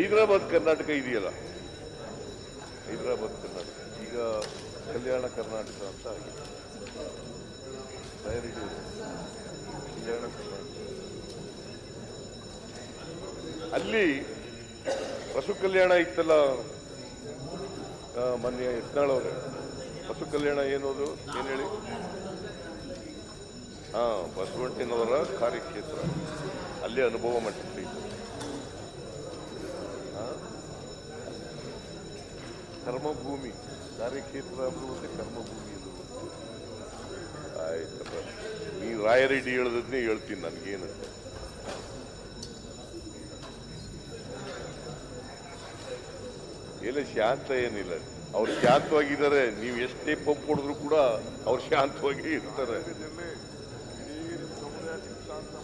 ಹೈದರಾಬಾದ್, ಕರ್ನಾಟಕ ಇದೆಯಲ್ಲ? ಹೈದರಾಬಾದ್, ಕರ್ನಾಟಕ. ಈಗ ಕಲ್ಯಾಣ ಕರ್ನಾಟಕ ಅಂತ ಆಗಿದೆ. ಕಲ್ಯಾಣ ಕರ್ನಾಟಕ. ಅಲ್ಲಿ ಪಶು ಕಲ್ಯಾಣ ಇತ್ತಲ್ಲ? ಮೊನ್ನೆ ಯತ್ನಾಳ್ ಅವರೇ. ಪಶು ಕಲ್ಯಾಣ ಏನೋದು ಏನ್ ಹೇಳಿ? ಹಾ ಬಸವಂಟಿನವರ ಕಾರ್ಯಕ್ಷೇತ್ರ. ಅಲ್ಲಿ ಅನುಭವ ಮಟ್ಟದಲ್ಲಿ ಇತ್ತು. ಕರ್ಮಭೂಮಿ. ಕಾರ್ಯಕ್ಷೇತ್ರ ಅಂದ್ರೂ ಕರ್ಮಭೂಮಿ ಇದು. ಆಯ್ತಪ್ಪ. ನೀ ರಾಯರೆಡ್ಡಿ ಹೇಳದನ್ನೇ ಹೇಳ್ತೀನಿ ನನಗೇನಂತ ಎಲ್ಲ ಶಾಂತ ಏನಿಲ್ಲ. ಅವ್ರು ಶಾಂತವಾಗಿದ್ದಾರೆ, ನೀವು ಎಷ್ಟೇ ಪಂಪ್ ಹೊಡೆದ್ರು ಕೂಡ ಅವ್ರು ಶಾಂತವಾಗಿ ಇರ್ತಾರೆ.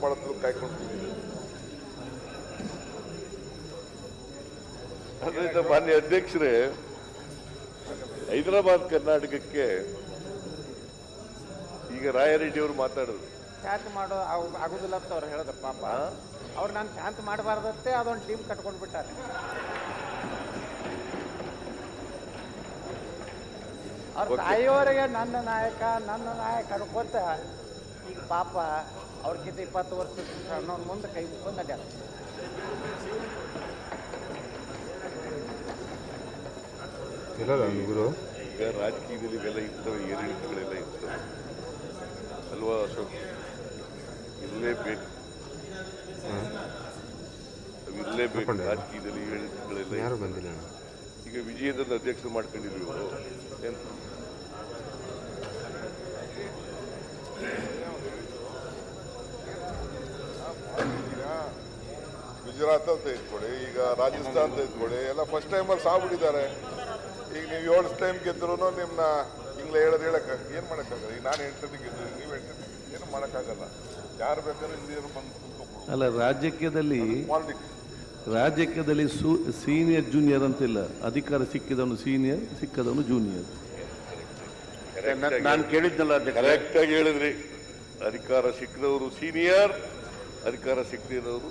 ಮಾಡಿದ್ರು ಕಾಯ್ಕೊಂಡು ಅದರಿಂದ ಮಾನ್ಯ ಅಧ್ಯಕ್ಷರೇ ಹೈದರಾಬಾದ್ ಕರ್ನಾಟಕಕ್ಕೆ ಈಗ ರಾಯರೆಡ್ಡಿ ಅವರು ಮಾತಾಡೋದು. ಶಾಂತ ಮಾಡೋ ಆಗ್- ಆಗುದಿಲ್ಲ ಅಂತ ಅವ್ರು ಹೇಳಿದ್ರು ಪಾಪ? ಅವ್ರು ನಾನು ಶಾಂತ ಮಾಡಬಾರ್ದಂತೆ ಅದೊಂದು ಟೀಮ್ ಕಟ್ಕೊಂಡು ಬಿಟ್ಟಾರೆ ಅವ್ರ. ತಾಯಿಯವರಿಗೆ ನನ್ನ ನಾಯಕ ನನ್ನ ನಾಯಕ ಅನ್ಕೋತ ಈಗ ಪಾಪ ಅವ್ರಿಗಿಂತ ಇಪ್ಪತ್ತು ವರ್ಷ ಮುಂದೆ ಕೈ ಮುಕ್ಕೊಂಡು ನಡ್ಯಾರ. ಇಲ್ಲಲ್ಲ ಗುರು. ಈಗ ರಾಜಕೀಯದಲ್ಲಿ ಇವೆಲ್ಲ ಇರ್ತವೆ ಏರಿಳಿತಗಳೆಲ್ಲ ಇರ್ತವೆ. ಅಲ್ವಾ ಅಶೋಕ್? ಇರಲೇಬೇಕು ಇರಲೇಬೇಕು. ರಾಜಕೀಯದಲ್ಲಿ ಏರಿಳಿತಗಳೆಲ್ಲ ಯಾರು ಬಂದಿಲ್ಲ? ಈಗ ವಿಜಯದಲ್ಲಿ ಅಧ್ಯಕ್ಷರು ಮಾಡ್ಕೊಂಡಿದ್ವಿ ಇವರು ಏನು? ಗುಜರಾತ್ ಅಂತ ಇಟ್ಕೊಳ್ಳಿ ಈಗ ರಾಜಸ್ಥಾನ್ ಅಂತ ಇಟ್ಕೊಳ್ಳಿ ಎಲ್ಲ ಫಸ್ಟ್ ಟೈಮಲ್ಲಿ ಸಾಗ್ಬಿಟ್ಟಿದ್ದಾರೆ ಈಗ ನೀವು ಏಳು ಟೈಮ್ ಗೆದ್ರು ನಿಮ್ಮನ್ನ ಹಿಂಗ್ಲ ಹೇಳೋದು ಹೇಳಕ್ಕ ಏನು ಮಾಡೋಕ್ಕಾಗಲ್ಲ? ಈಗ ನಾನು ಎಂಟನೇ ಗೆದ್ದು ನೀವು ಎಂಟನೇ ಏನು ಮಾಡೋಕ್ಕಾಗಲ್ಲ. ಯಾರು ಬೇಕಾದ್ರೂ ಇಂಜಿನಿಯರ್ ಬಂದು ಅಲ್ಲ ರಾಜಕೀಯದಲ್ಲಿ ರಾಜಕೀಯದಲ್ಲಿ ಸು ಸೀನಿಯರ್ ಜೂನಿಯರ್ ಅಂತಿಲ್ಲ. ಅಧಿಕಾರ ಸಿಕ್ಕಿದವನು ಸೀನಿಯರ್ ಸಿಕ್ಕದವನು ಜೂನಿಯರ್ ನಾನು ಕೇಳಿದ್ನಲ್ಲ ಕರೆಕ್ಟ್ ಆಗಿ ಹೇಳಿದ್ರಿ. ಅಧಿಕಾರ ಸಿಕ್ಕಿದವರು ಸೀನಿಯರ್ ಅಧಿಕಾರ ಸಿಕ್ಕದಿರೋರು